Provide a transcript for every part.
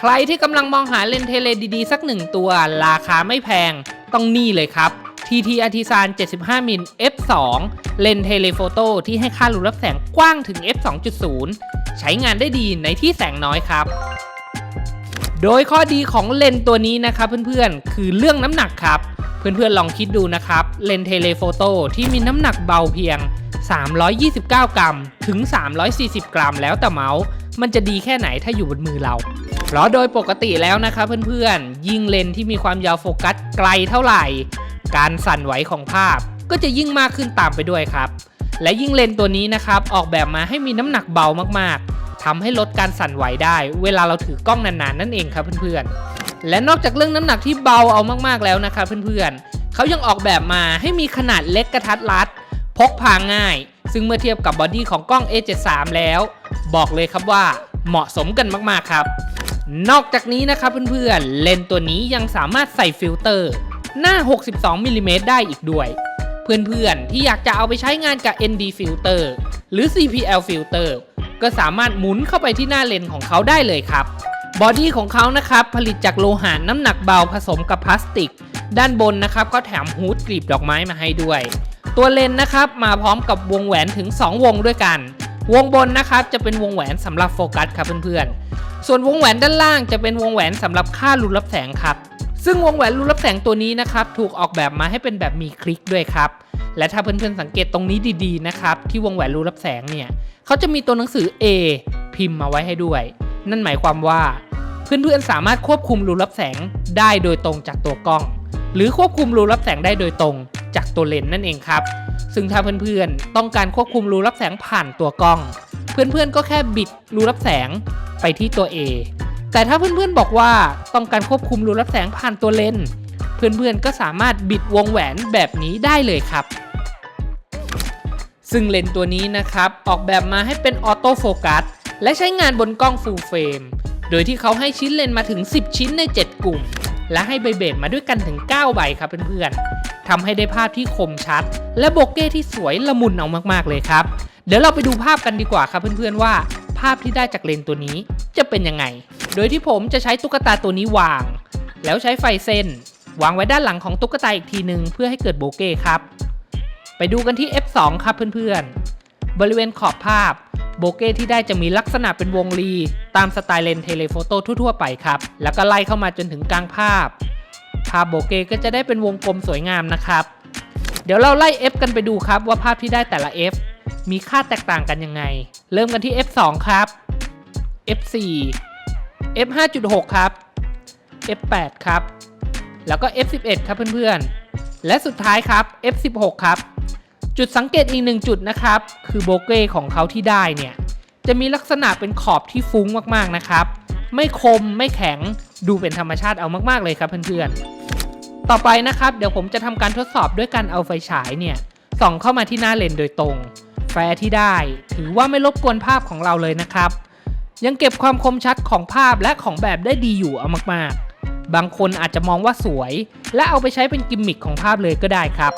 ใครที่กำลังมองหาเลนเทเลดีๆ สักหนึ่งตัว ราคาไม่แพงต้องนี่เลยครับ TT Artisan 75 มิล f2 เลนเทเลโฟโต้ที่ให้ค่ารูรับแสงกว้างถึง f 2.0 ใช้งานได้ดีในที่แสงน้อยครับ โดยข้อดีของเลนตัวนี้นะครับเพื่อนๆ คือเรื่องน้ำหนักครับ เพื่อนๆลองคิดดูนะครับ เลนเทเลโฟโต้ที่มีน้ำหนักเบาเพียง 329 กรัม ถึง 340 กรัมแล้วแต่เมาส์ มันจะดีแค่ไหนถ้าอยู่บนมือเรา เพราะโดยปกติแล้วนะครับเพื่อนๆ ยิ่งเลนส์ที่มีความยาวโฟกัสไกลเท่าไหร่ การสั่นไหวของภาพก็จะยิ่งมากขึ้นตามไปด้วยครับ และยิ่งเลนส์ตัวนี้นะครับออกแบบมาให้มีน้ำหนักเบามากๆทำให้ลดการสั่นไหวได้ เวลาเราถือกล้องนานๆนั่นเองครับเพื่อนๆ และนอกจากเรื่องน้ำหนักที่เบาเอามากๆแล้วนะครับเพื่อนๆเขายังออกแบบมาให้มีขนาดเล็กกระทัดรัด พกพาง่าย ซึ่งเมื่อเทียบกับบอดี้ของกล้อง A73 แล้ว บอกเลยครับว่าเหมาะสมกันมากๆครับ นอกจากนี้นะครับเพื่อนๆ เลนส์ตัวนี้ยังสามารถใส่ฟิลเตอร์ หน้า 62มิลลิเมตรได้อีกด้วย เพื่อนๆ ที่อยากจะเอาไปใช้งานกับ ND filter หรือ CPL filter ก็สามารถหมุนเข้าไปที่หน้าเลนส์ของเขาได้เลยครับ บอดี้ของเขานะครับ ผลิตจากโลหะน้ำหนักเบาผสมกับพลาสติก ด้านบนนะครับก็แถมฮูดกลีบดอกไม้มาให้ด้วย ตัวเลนส์นะครับมาพร้อมกับวงแหวนถึง 2 วงด้วยกัน วงบนนะครับจะเป็นวงแหวนสำหรับโฟกัสครับเพื่อนๆ ส่วนวงแหวนด้านล่างจะเป็นวงแหวนสำหรับค่ารูรับแสงครับ ซึ่งวงแหวนรูรับแสงตัวนี้นะครับถูกออกแบบมาให้เป็นแบบมีคลิกด้วยครับ และถ้าเพื่อนๆสังเกตตรงนี้ดีๆนะครับที่วงแหวนรูรับแสงเนี่ยเขาจะมีตัวหนังสือ A พิมพ์มาไว้ให้ด้วย นั่นหมายความว่า เพื่อนๆสามารถควบคุมรูรับแสงได้โดยตรงจากตัวกล้อง หรือควบคุมรูรับแสงได้โดยตรงจากตัวเลนส์นั่นเองครับ ซึ่งถ้าเพื่อนๆ ต้องการควบคุมรูรับแสงผ่านตัวกล้อง เพื่อนๆ ก็แค่บิดรูรับแสงไปที่ตัว A แต่ถ้าเพื่อนๆ บอกว่าต้องการควบคุมรูรับแสงผ่านตัวเลนส์ เพื่อนๆ ก็สามารถบิดวงแหวนแบบนี้ได้เลยครับ ซึ่งเลนส์ตัวนี้นะครับ ออกแบบมาให้เป็นออโต้โฟกัสและใช้งานบนกล้องฟูลเฟรม โดยที่เขาให้ชิ้นเลนส์มาถึง 10 ชิ้นใน 7 กลุ่ม และให้ใบเบดมาด้วยกันถึง 9 ใบครับเพื่อนๆ ทำให้ได้ภาพที่คมชัด และโบเก้ที่สวยละมุนเอามากๆเลยครับ เดี๋ยวเราไปดูภาพกันดีกว่าครับเพื่อนๆว่า ภาพที่ได้จากเลนส์ตัวนี้จะเป็นยังไง โดยที่ผมจะใช้ตุ๊กตาตัวนี้วาง แล้วใช้ไฟเส้น วางไว้ด้านหลังของตุ๊กตาอีกทีหนึ่งเพื่อให้เกิดโบเก้ครับ ไปดูกันที่ F2 ครับเพื่อนๆ บริเวณขอบภาพโบเก้ที่ได้จะมีลักษณะเป็นวงรี ตามสไตล์เลนเทเลโฟโต้ทั่วๆ ไปครับ แล้วก็ไล่เข้ามาจนถึงกลางภาพ ภาพโบเก้ก็จะได้เป็นวงกลมสวยงามนะครับ เดี๋ยวเราไล่ F กันไปดูครับว่าภาพที่ได้แต่ละ F มีค่าแตกต่างกันยังไง เริ่มกันที่ F2 ครับ F4 F5.6 ครับ F8 ครับ แล้วก็ F11 ครับเพื่อนๆ และสุดท้ายครับ F16 ครับ จุดสังเกตอีกหนึ่งจุดนะครับ คือโบเก้ของเขาที่ได้เนี่ย จะมีลักษณะเป็นขอบที่ฟุ้งมากๆนะครับ ไม่คมไม่แข็งดูเป็นธรรมชาติเอามากๆเลยครับเพื่อนๆ ต่อไปนะครับ เดี๋ยวผมจะทำการทดสอบด้วยการเอาไฟฉายเนี่ยส่องเข้ามาที่หน้าเลนโดยตรง แฟร์ที่ได้ ถือว่าไม่รบกวนภาพของเราเลยนะครับ ยังเก็บความคมชัดของภาพและของแบบได้ดีอยู่เอามากๆ บางคนอาจจะมองว่าสวย และเอาไปใช้เป็นกิมมิคของภาพเลยก็ได้ครับ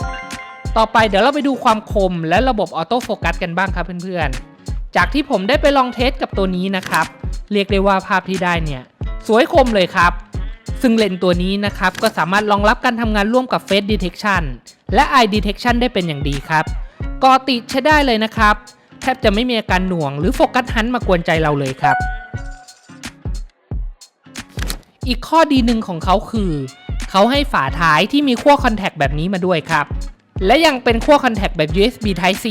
ต่อไปเดี๋ยวเราไปดูความคมและระบบออโต้โฟกัสกันบ้างครับเพื่อนๆ จากที่ผมได้ไปลองเทสกับตัวนี้นะครับ เรียกได้ว่าภาพที่ได้เนี่ย สวยคมเลยครับ ซึ่งเลนส์ตัวนี้นะครับ ก็สามารถรองรับการทำงานร่วมกับ Face Detection และ Eye Detection ได้เป็นอย่างดีครับกอติดใช้ได้เลยนะครับ แทบจะไม่มีอาการหน่วงหรือโฟกัสฮันมากวนใจเราเลยครับ อีกข้อดีหนึ่งของเขาคือ เขาให้ฝาท้ายที่มีขั้วคอนแทคแบบนี้มาด้วยครับ และยังเป็นขั้วคอนแทคแบบ USB Type C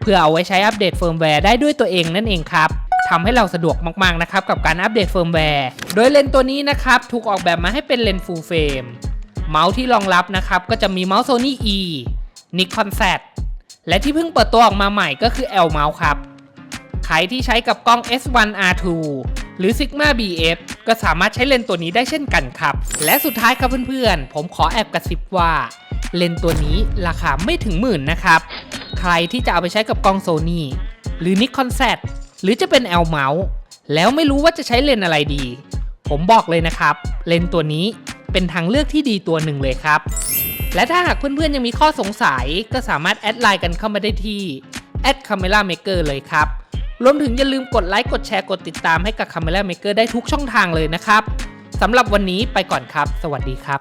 เพื่อเอาไว้ใช้อัปเดตเฟิร์มแวร์ได้ด้วยตัวเองนั่นเองครับ ทำให้เราสะดวกมากๆนะครับกับการอัปเดตเฟิร์มแวร์ โดยเลนส์ตัวนี้นะครับถูกออกแบบมาให้เป็นเลนส์ Full Frame เมาส์ที่รองรับนะครับก็จะมีเมาส์ Sony E Nikon Z และที่เพิ่งเปิดตัวออกมาใหม่ก็คือ L Mouse ครับ ใครที่ใช้กับกล้อง S1R2 หรือ Sigma BF ก็สามารถใช้เลนส์ตัวนี้ได้เช่นกันครับ และสุดท้ายครับเพื่อนๆ ผมขอแอบกระซิบว่า เลนส์ตัวนี้ราคาไม่ถึงหมื่นนะครับ ใครที่จะเอาไปใช้กับกล้อง Sony หรือ Nikon Z หรือจะเป็น L Mouse แล้วไม่รู้ว่าจะใช้เลนอะไรดี ผมบอกเลยนะครับ เลนตัวนี้เป็นทางเลือกที่ดีตัวหนึ่งเลยครับ และถ้าหากเพื่อนๆยังมีข้อสงสัยก็สามารถแอดไลน์กันเข้ามาได้ที่ Camera Maker เลยครับ รวมถึงอย่าลืมกดไลค์กดแชร์กดติดตามให้กับ Camera Maker ได้ทุกช่องทางเลยนะครับสำหรับวันนี้ไปก่อนครับ สวัสดีครับ